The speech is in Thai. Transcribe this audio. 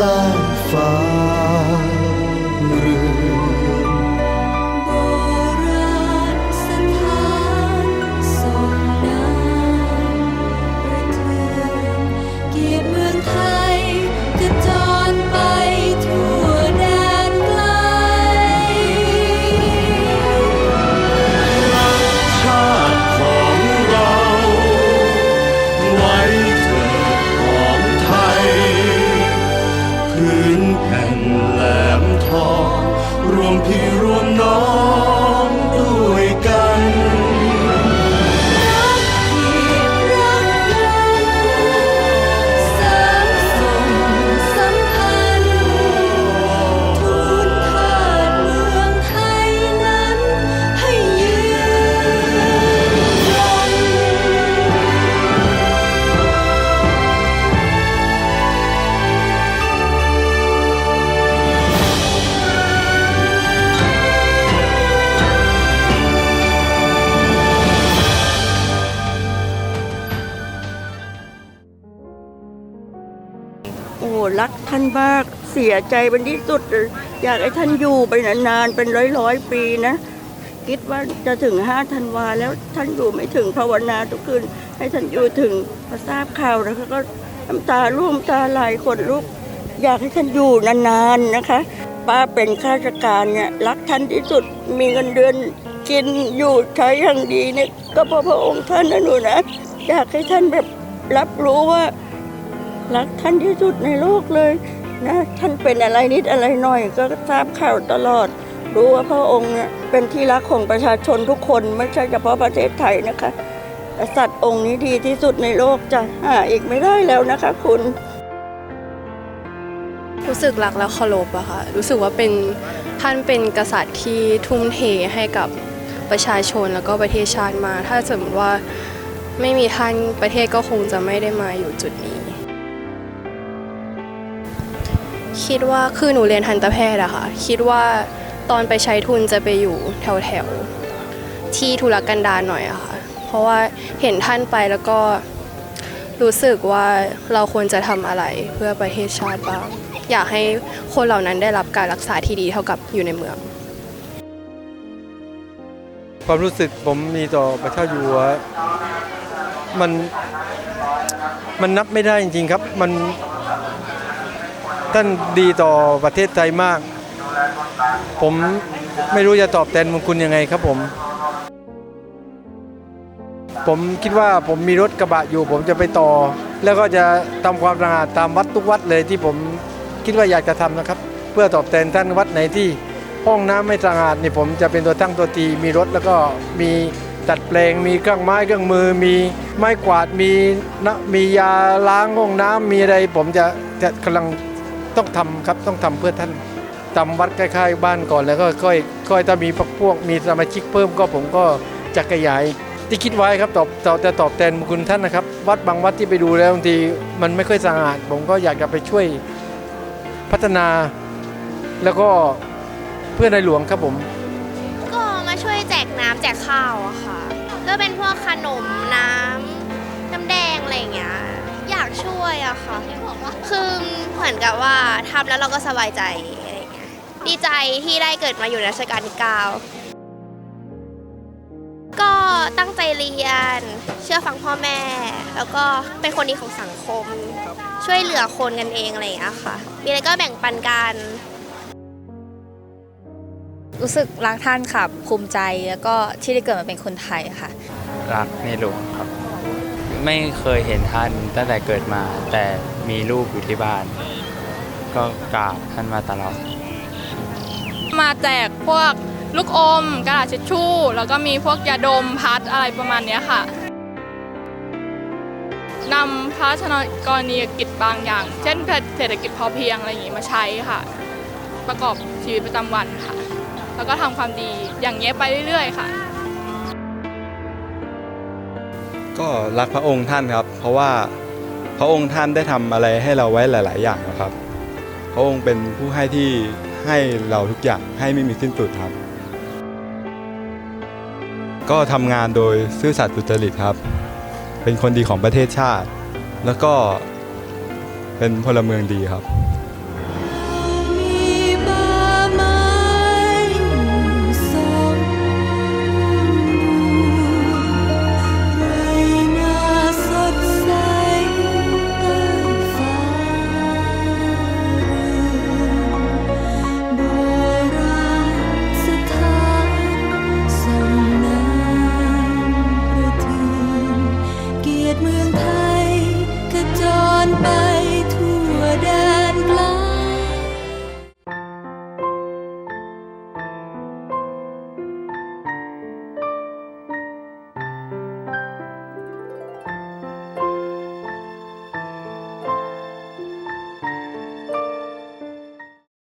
绽放 แห่งแหลมทอง รวมพี่รวมน้อง รักท่านมาก เสียใจเป็นที่สุด อยากให้ท่านอยู่ไปนานๆ เป็นร้อยร้อยๆ ปีนะ คิดว่าจะถึงห้าธันวาแล้วท่านอยู่ไม่ถึงภาวนาทุกคืน ให้ท่านอยู่ถึงพอทราบข่าวแล้วก็น้ำตาร่วมตาไหลคนลุก อยากให้ท่านอยู่นานๆนะคะ ป้าเป็นข้าราชการเนี่ยรักท่านที่สุดมีเงินเดือนกินอยู่ใช้อย่างดีเนี่ยก็เพราะพระองค์ท่านนะหนูนะ อยากให้ท่านแบบรับรู้ว่า รักท่านที่สุดในโลกเลยนะท่านเป็นอะไรนิดอะไรหน่อยก็ทราบข่าวตลอด รู้ว่าพระองค์เนี่ยเป็นที่รักของประชาชนทุกคนไม่ใช่เฉพาะประเทศไทยนะคะกษัตริย์องค์นี้ดีที่สุดในโลกจะหาอีกไม่ได้แล้วนะคะคุณรู้สึกรักและเคารพอะค่ะรู้สึกว่าเป็นท่านเป็นกษัตริย์ที่ทุ่มเทให้กับประชาชนแล้วก็ประเทศชาติมา ถ้าสมมติว่าไม่มีท่านประเทศก็คงจะไม่ได้มาอยู่จุดนี้ คิดว่าคือหนูเรียนทันตแพทย์อะค่ะ คิดว่าตอนไปใช้ทุนจะไปอยู่แถวแถวๆที่ธุรกันดารหน่อยอะค่ะ เพราะว่าเห็นท่านไปแล้วก็รู้สึกว่าเราควรจะทำอะไรเพื่อประเทศชาติบ้าง อยากให้คนเหล่านั้นได้รับการรักษาที่ดีเท่ากับอยู่ในเมือง ความรู้สึกผมมีต่อพระเจ้าอยู่หัวมันมันนับไม่ได้จริงๆครับ มัน ท่านดีต่อประเทศไทยมาก ผมไม่รู้จะตอบแทนบุญคุณยังไงครับผม ผมคิดว่าผมมีรถกระบะอยู่ ผมจะไปต่อ แล้วก็จะทำความสะอาดตามวัดทุกวัดเลยที่ผมคิดว่าอยากจะทำนะครับ เพื่อตอบแทนท่านวัดไหนที่ห้องน้ำไม่สะอาดนี่ผมจะเป็นตัวตั้งตัวตีมีรถแล้วก็มีตัดแปลงมีเครื่องไม้เครื่องมือ มีไม้กวาดมีนะมียาล้างห้องน้ำมีอะไร ผมจะจะกำลัง ต้องทำครับต้องทำเพื่อท่านทำวัดใกล้ๆบ้านก่อนแล้วก็ค่อยค่อยถ้ามีพวกพวกมีสมาชิกเพิ่มก็ผมก็จะขยายที่คิดไว้ครับตอบตอบจะตอบแทนบุญคุณท่านนะครับ วัดบางวัดที่ไปดูแล้วบางทีมันไม่ค่อยสะอาด ผมก็อยากจะไปช่วยพัฒนา แล้วก็เพื่อนในหลวงครับผม ก็มาช่วยแจกน้ำแจกข้าวอะค่ะ ก็เป็นพวกขนมน้ำน้ำแดงอะไรอย่างเงี้ยากช่วยอะค่ะ คือเหมือนกับว่าทำแล้วเราก็สบายใจอะไรอย่างเงี้ย ดีใจที่ได้เกิดมาอยู่ในรัชกาลที่9ก็ตั้งใจเรียน เชื่อฟังพ่อแม่ แล้วก็เป็นคนดีของสังคม ช่วยเหลือคนกันเองอะไรอย่างเงี้ยค่ะ มีอะไรก็แบ่งปันกัน รู้สึกรักท่านค่ะภูมิใจแล้วก็ที่ได้เกิดมาเป็นคนไทยค่ะ รักในหลวงครับ ไม่เคยเห็นท่านตั้งแต่เกิดมา แต่มีรูปอยู่ที่บ้าน ก็กราบท่านมาตลอด มาแจกพวกลูกอมกระดาษเช็ดชู่ แล้วก็มีพวกยาดมพัดอะไรประมาณเนี้ยค่ะนำพระราชกรณียกิจบางอย่าง เช่นเศรษฐกิจพอเพียงอะไรอย่างงี้มาใช้ค่ะ ประกอบชีวิตประจำวันค่ะ แล้วก็ทำความดีอย่างเงี้ยไปเรื่อย ๆ ค่ะ ก็รักพระองค์ท่านครับ เพราะว่าพระองค์ท่านได้ทำอะไรให้เราไว้หลาย ๆ อย่างนะครับ พระองค์เป็นผู้ให้ที่ให้เราทุกอย่างให้ไม่มีสิ้นสุดครับ ก็ทำงานโดยซื่อสัตย์สุจริตครับ เป็นคนดีของประเทศชาติ แล้วก็เป็นพลเมืองดีครับ